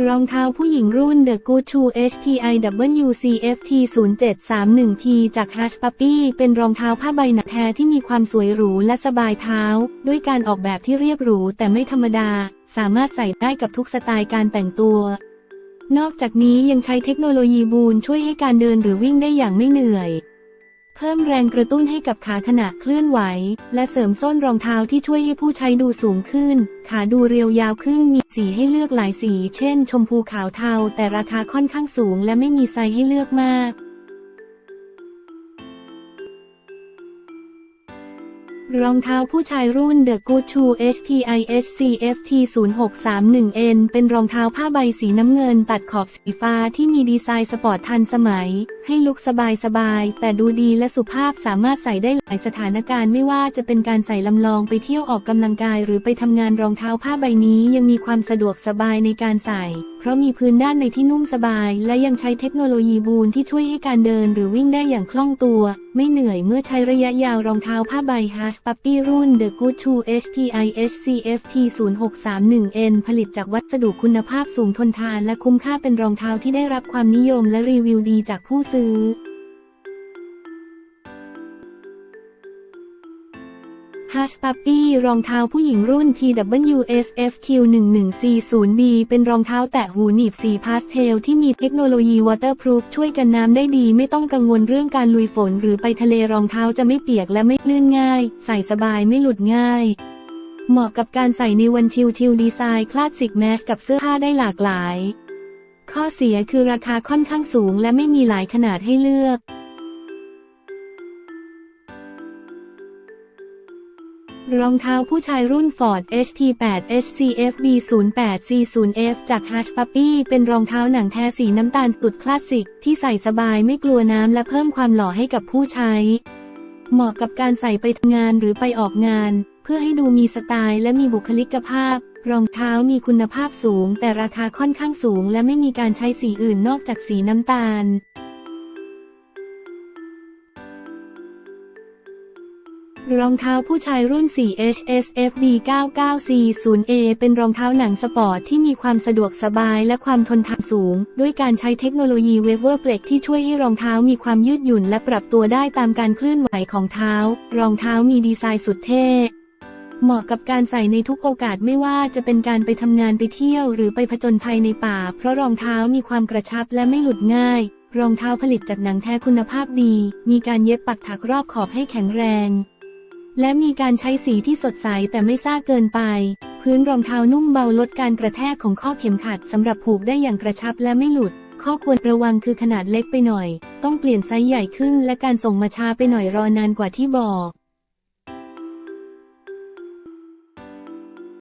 รองเท้าผู้หญิงรุ่น The Good Shoe HTI WCFT 0731P จาก Hush Puppy เป็นรองเท้าผ้าใบหนักแท้ที่มีความสวยหรูและสบายเท้า ด้วยการออกแบบที่เรียบหรูแต่ไม่ธรรมดา สามารถใส่ได้กับทุกสไตล์การแต่งตัวนอกจากนี้ยังใช้เทคโนโลยีบูนช่วยให้การเดินหรือวิ่งได้อย่างไม่เหนื่อย เพิ่มแรงกระตุ้นให้กับขาขณะเคลื่อนไหว และเสริมส้นรองเท้าที่ช่วยให้ผู้ใช้ดูสูงขึ้น ขาดูเรียวยาวขึ้นมีสีให้เลือกหลายสี เช่น ชมพูขาวเทา แต่ราคาค่อนข้างสูง และไม่มีไซส์ให้เลือกมาก รองเท้าผู้ชายรุ่น The Good Shoe HTI HCFT 0631N เป็นรองเท้าผ้าใบสีน้ำเงินตัดขอบสีฟ้าที่มีดีไซน์สปอร์ตทันสมัย ให้ลุคสบายๆแต่ดูดีและสุภาพสามารถใส่ได้หลายสถานการณ์ไม่ว่าจะเป็นการใส่ลำลองไปเที่ยวออกกำลังกายหรือไปทำงานรองเท้าผ้าใบนี้ยังมีความสะดวกสบายในการใส่ เพราะมีพื้นด้านในที่นุ่มสบาย และยังใช้เทคโนโลยีบูนที่ช่วยให้การเดินหรือวิ่งได้อย่างคล่องตัว ไม่เหนื่อยเมื่อใช้ระยะยาวรองเท้าผ้าใบฮัชปัปปี้รุ่น The Good Shoe HTI HCFT 0631N ผลิตจากวัสดุคุณภาพสูงทนทานและคุ้มค่าเป็นรองเท้าที่ได้รับความนิยมและรีวิวดีจากผู้ซื้อ Hush Puppy รองเท้าผู้หญิงรุ่น TWSFQ1140B เป็นรองเท้าแตะหูหนีบสีพาสเทลที่มีเทคโนโลยี Waterproof ช่วยกันน้ำได้ดีไม่ต้องกังวลเรื่องการลุยฝนหรือไปทะเลรองเท้าจะไม่เปียกและไม่ลื่นง่าย ใส่สบายไม่หลุดง่าย เหมาะกับการใส่ในวันชิลๆดีไซน์คลาสสิกแมสกับเสื้อผ้าได้หลากหลาย ข้อเสียคือราคาค่อนข้างสูงและไม่มีหลายขนาดให้เลือก รองเท้าผู้ชายรุ่น Ford HT8 SCFB 0840F จาก Hush Puppy เป็นรองเท้าหนังแท้สีน้ำตาลสุดคลาสสิก ที่ใส่สบายไม่กลัวน้ำและเพิ่มความหล่อให้กับผู้ใช้ เหมาะกับการใส่ไปทำงานหรือไปออกงาน เพื่อให้ดูมีสไตล์และมีบุคลิกภาพ รองเท้ามีคุณภาพสูง แต่ราคาค่อนข้างสูง และไม่มีการใช้สีอื่นนอกจากสีน้ำตาล รองเท้าผู้ชายรุ่น 4HSFB 9940A เป็นรองเท้าหนังสปอร์ตที่มีความสะดวกสบายและความทนทานสูง ด้วยการใช้เทคโนโลยีเวเวอร์เฟลกที่ช่วยให้รองเท้ามีความยืดหยุ่นและปรับตัวได้ตามการเคลื่อนไหวของเท้า รองเท้ามีดีไซน์สุดเท่เหมาะกับการใส่ในทุกโอกาสไม่ว่าจะเป็นการไปทำงานไปเที่ยวหรือไปผจญภัยในป่า เพราะรองเท้ามีความกระชับและไม่หลุดง่าย รองเท้าผลิตจากหนังแท้คุณภาพดี มีการเย็บปักถักรอบขอบให้แข็งแรง และมีการใช้สีที่สดใสแต่ไม่ซ่าเกินไป พื้นรองเท้านุ่มเบาลดการกระแทกของข้อเข็มขัดสำหรับผูกได้อย่างกระชับและไม่หลุด ข้อควรระวังคือขนาดเล็กไปหน่อย ต้องเปลี่ยนไซส์ใหญ่ขึ้นและการส่งมาช้าไปหน่อยรอนานกว่าที่บอก